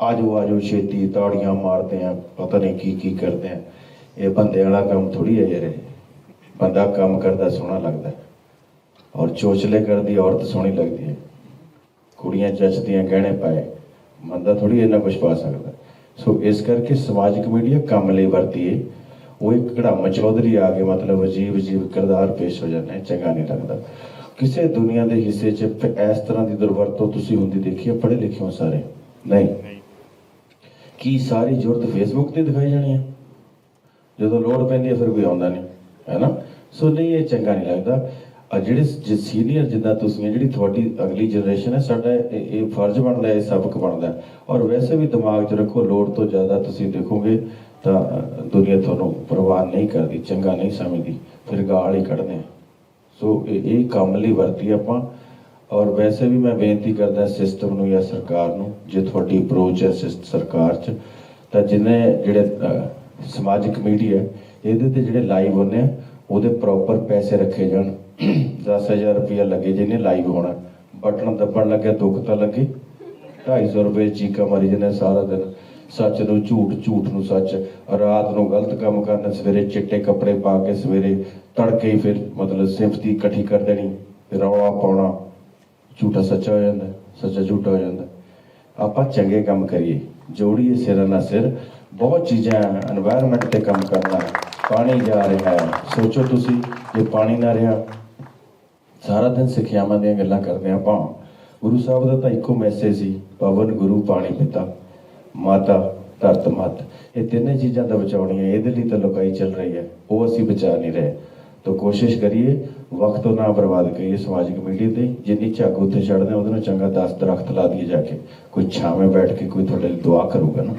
ਆਜੋ ਆਜੋ, ਛੇਤੀ ਤਾੜੀਆਂ ਮਾਰਦੇ ਆ, ਪਤਾ ਨਹੀਂ ਕੀ ਕੀ ਕਰਦੇ ਆ। ਇਹ ਬੰਦੇ ਵਾਲਾ ਕੰਮ ਥੋੜੀ ਹੈ ਯਾਰ ਬੰਦਾ ਕੰਮ ਕਰਦਾ, ਸੋਹਣਾ ਲੱਗਦਾ। ਔਰ ਚੋਚਲੇ ਕਰਦੀ, ਔਰਤ ਸੋਹਣੀ ਲੱਗਦੀ ਹੈ। ਕੁੜੀਆਂ ਜੱਚਦੀਆਂ, ਗਹਿਣੇ ਪਾਏ। ਬੰਦਾ ਥੋੜੀ ਇੰਨਾ ਕੁਝ ਪਾ ਸਕਦਾ। ਸੋ ਇਸ ਕਰਕੇ ਸਮਾਜਿਕ ਮੀਡੀਆ ਕੰਮ ਲਈ ਵਰਤੀਏ ਉਹ ਇੱਕ ਘੜਾਮ ਚੌਧਰੀ ਆ ਕੇ ਮਤਲਬ ਅਜੀਬ ਅਜੀਬ ਕਿਰਦਾਰ ਪੇਸ਼ ਹੋ ਜਾਂਦਾ ਨੇ, ਚੰਗਾ ਨਹੀਂ ਲੱਗਦਾ। ਕਿਸੇ ਦੁਨੀਆ ਦੇ ਹਿੱਸੇ 'ਚ ਇਸ ਤਰ੍ਹਾਂ ਦੀ ਦੁਰਵਰਤੋਂ ਤੁਸੀਂ ਹੁੰਦੀ ਦੇਖੀ ਹੈ? ਪੜ੍ਹੇ ਲਿਖੇ ਹੋ ਸਾਰੇ? ਨਹੀਂ। ਕੀ ਸਾਰੀ ਜ਼ਰੂਰਤ ਫੇਸਬੁੱਕ ਤੇ ਦਿਖਾਈ ਜਾਣੀ ਹੈ। ਜਦੋਂ ਲੋੜ ਪੈਂਦੀ ਹੈ ਫਿਰ ਕੋਈ ਆਉਂਦਾ ਨਹੀਂ ਹੈ ਨਾ ਸੋ ਨਹੀਂ ਇਹ ਚੰਗਾ ਨਹੀਂ ਲੱਗਦਾ। ਆ ਜਿਹੜੇ ਸੀਨੀਅਰ ਜਿੱਦਾਂ ਤੁਸੀਂ ਜਿਹੜੀ ਤੁਹਾਡੀ ਅਗਲੀ ਜਨਰੇਸ਼ਨ ਹੈ ਸਾਡਾ ਇਹ ਇਹ ਫਰਜ਼ ਬਣਦਾ ਹੈ ਇਹ ਸਬਕ ਬਣਦਾ ਔਰ ਵੈਸੇ ਵੀ ਦਿਮਾਗ 'ਚ ਰੱਖੋ ਲੋੜ ਤੋਂ ਜ਼ਿਆਦਾ ਤੁਸੀਂ ਦੇਖੋਗੇ ਤਾਂ ਅ, ਦੁਨੀਆ ਤੁਹਾਨੂੰ ਪ੍ਰਵਾਹ ਨਹੀਂ ਕਰਦੀ ਚੰਗਾ ਨਹੀਂ ਸਮਝਦੀ ਫਿਰ ਗਾਲ ਹੀ ਕੱਢਦੇ ਸੋ ਇਹ ਕੰਮ ਲਈ ਵਰਤੀ ਆਪਾਂ। ਔਰ ਵੈਸੇ ਵੀ ਮੈਂ ਬੇਨਤੀ ਕਰਦਾ ਸਿਸਟਮ ਨੂੰ ਜਾਂ ਸਰਕਾਰ ਨੂੰ, ਜੇ ਤੁਹਾਡੀ ਅਪਰੋਚ ਹੈ ਸਰਕਾਰ 'ਚ, ਤਾਂ ਜਿੰਨੇ ਜਿਹੜੇ ਸਮਾਜਿਕ ਮੀਡੀਆ ਇਹਦੇ ਤੇ ਜਿਹੜੇ ਲਾਈਵ ਹੁੰਦੇ ਆ, ਉਹਦੇ ਪ੍ਰੋਪਰ ਪੈਸੇ ਰੱਖੇ ਜਾਣ। 10000 ਰੁਪਇਆ ਲੱਗੇ ਜਿਹਨੇ ਲਾਈਵ ਹੋਣਾ। ਬਟਨ ਦੱਬਣ ਲੱਗਿਆ, ਦੁੱਖ ਤਾਂ ਲੱਗੇ। 250 ਰੁਪਏ ਚੀਕਾ ਮਾਰੀ ਜਾਂਦੇ ਸਾਰਾ ਦਿਨ। ਸੱਚ ਨੂੰ ਝੂਠ ਝੂਠ ਨੂੰ ਸੱਚ। ਰਾਤ ਨੂੰ ਗਲਤ ਕੰਮ ਕਰਨ, ਸਵੇਰੇ ਚਿੱਟੇ ਕੱਪੜੇ ਪਾ ਕੇ ਸਵੇਰੇ ਤੜਕੇ ਹੀ ਫਿਰ ਮਤਲਬ ਸਿਫਤੀ ਇਕੱਠੀ ਕਰ ਦੇਣੀ, ਰੌਲਾ ਪਾਉਣਾ। ਝੂਠਾ ਸੱਚਾ ਹੋ ਜਾਂਦਾ, ਸੱਚਾ ਝੂਠਾ ਹੋ ਜਾਂਦਾ। ਆਪਾਂ ਚੰਗੇ ਕੰਮ ਕਰੀਏ ਜੋੜੀਏ ਸਿਰ ਨਾਲ ਸਿਰ, ਬਹੁਤ ਚੀਜ਼ਾਂ এনवायरमेंट ਤੇ ਕੰਮ ਕਰਨਾ, ਪਾਣੀ ਜਾ ਰਿਹਾ ਹੈ ਸੋਚੋ ਤੁਸੀਂ, ਜੇ ਪਾਣੀ ਨਾ ਰਿਹਾ, ਸਾਰਾ ਦਿਨ ਸਿੱਖਿਆਵਾਂ ਦੀਆਂ ਗੱਲਾਂ ਕਰਦੇ ਆਪਾਂ। ਗੁਰੂ ਸਾਹਿਬ ਦਾ ਤਾਂ ਇੱਕੋ ਮੈਸੇਜ ਸੀ ਪਵਨ ਗੁਰੂ ਪਾਣੀ ਪਿਤਾ, ਮਾਤਾ ਧਰਤ ਮਤ ਇਹ ਤਿੰਨੇ ਚੀਜ਼ਾਂ ਦਾ ਬਚਾਉਣੀ ਹੈ ਇਹਦੇ ਲਈ ਤਾਂ ਲੋਕਾਈ ਚੱਲ ਰਹੀ ਹੈ, ਉਹ ਅਸੀਂ ਬਚਾ ਨਹੀਂ ਰਹੇ। ਤਾਂ ਕੋਸ਼ਿਸ਼ ਕਰੀਏ, ਵਕਤ ਉਹ ਨਾ ਬਰਬਾਦ ਕਰੀਏ ਸਮਾਜਿਕ ਮੀਡੀਆ ਤੇ, ਜਿੰਨੀ ਝੱਗ ਉੱਤੇ ਚੜਦੇ ਉਹਦੇ ਨਾਲ ਚੰਗਾ 10 ਦਰਖਤ ਲਾ ਦਈਏ ਜਾ ਕੇ। ਕੋਈ ਛਾਵੇਂ ਬੈਠ ਕੇ ਕੋਈ ਤੁਹਾਡੇ ਲਈ ਦੁਆ ਕਰੂਗਾ ਨਾ।